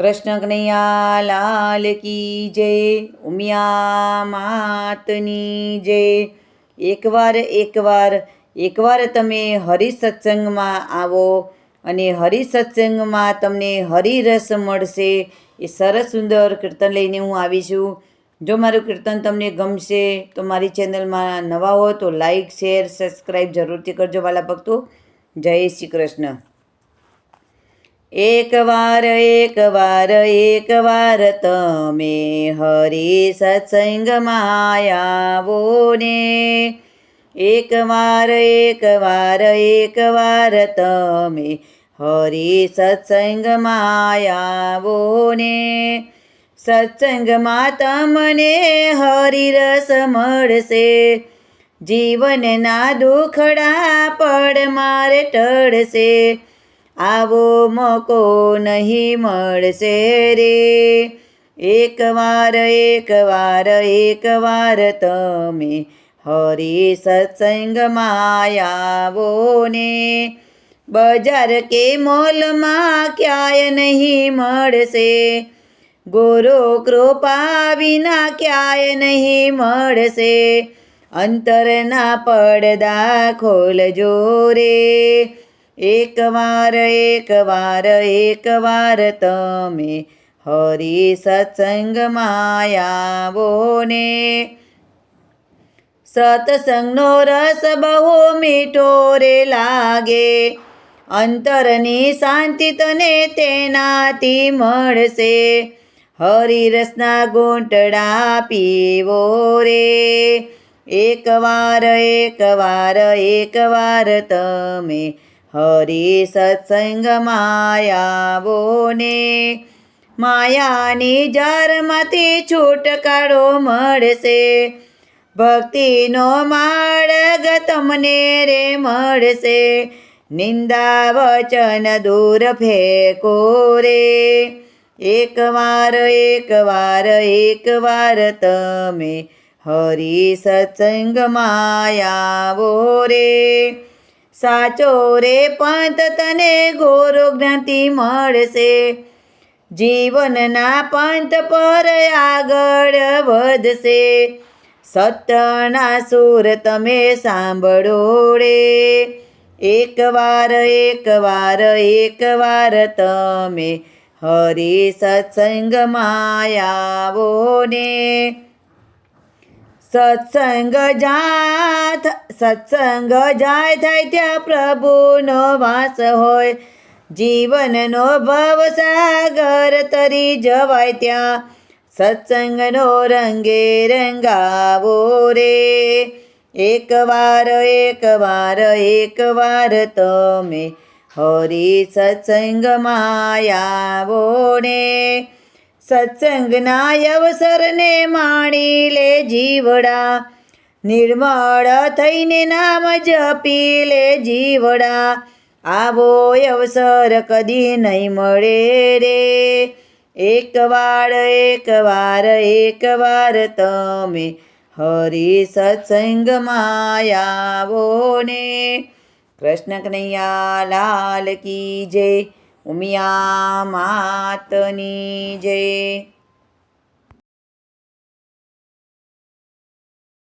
કૃષ્ણ કનૈયા લાલ કી જય, ઉમિયા માતની જય. એકવાર એકવાર એકવાર તમે હરિ સત્સંગમાં આવો અને હરિ સત્સંગમાં તમને હરિરસ મળશે એ સરસ સુંદર કીર્તન લઈને હું આવી છું. જો મારું કીર્તન તમને ગમશે તો મારી ચેનલમાં નવા હો તો લાઈક, શેર, સબસ્ક્રાઈબ જરૂરથી કરજો વાલા ભક્તો. જય શ્રી કૃષ્ણ. એકવાર એકવાર એકવાર તમે હરી સત્સંગમાં આવો ને એકવાર એકવાર એકવાર તમે હરિ સત્સંગમાં આવો ને સત્સંગમાં તમને હરિરસ મળશે. જીવનના દુખડા પડ મારે ટળશે. આવો મોકો નહીં મળશે રે. એકવાર એકવાર એકવાર તમે હરિ સત્સંગમાં આવો ને. બજાર કે મોલમાં ક્યાંય નહીં મળશે. ગોરો કૃપા વિના ક્યાંય નહીં મળશે. અંતરના પડદા ખોલજો રે. એકવાર એકવાર એકવાર તમે હરિ સત્સંગમાં આવો ને સત્સંગનો રસ બહુ મીઠો રે લાગે. અંતરની શાંતિ તને તેનાથી મળશે. હરિરસના ગોંટડા પીવો રે. એકવાર એકવાર એકવાર તમે હરિ સત્સંગમાં આવો ને માયાની જારમાંથી છૂટકારો મળશે ભક્તિનો માર્ગ તમને રે મળશે નિંદા વચન દૂર ફેંકો રે એકવાર એકવાર એકવાર તમે હરી સત્સંગમાં આવો રે સાચો રે પંથ તને ગુરુ જ્ઞાતિ મળશે. જીવનના પંથ પર આગળ વધશે. સતના સુર તમે સાંભળો રે. એકવાર એકવાર એકવાર તમે હરી સત્સંગમાં આવો ને. સત્સંગ જાત સત્સંગ જાય થાય ત્યાં પ્રભુનો વાસ હોય જીવનનો ભવ સાગર તરી જવાય ત્યાં સત્સંગનો રંગે રંગાવો રે એકવાર એકવાર એકવાર તમે હરિ સત્સંગમાં આવો ને સત્સંગના અવસરને માણી લે જીવડા. નિર્મળ થઈને નામ જપી લે જીવડા. આવો અવસર કદી નહીં મળે રે. એકવાર એકવાર એકવાર તમે હરી સત્સંગમાં આવો ને. કૃષ્ણ કનૈયા લાલ કી જય. ઉમિયા માતની જય.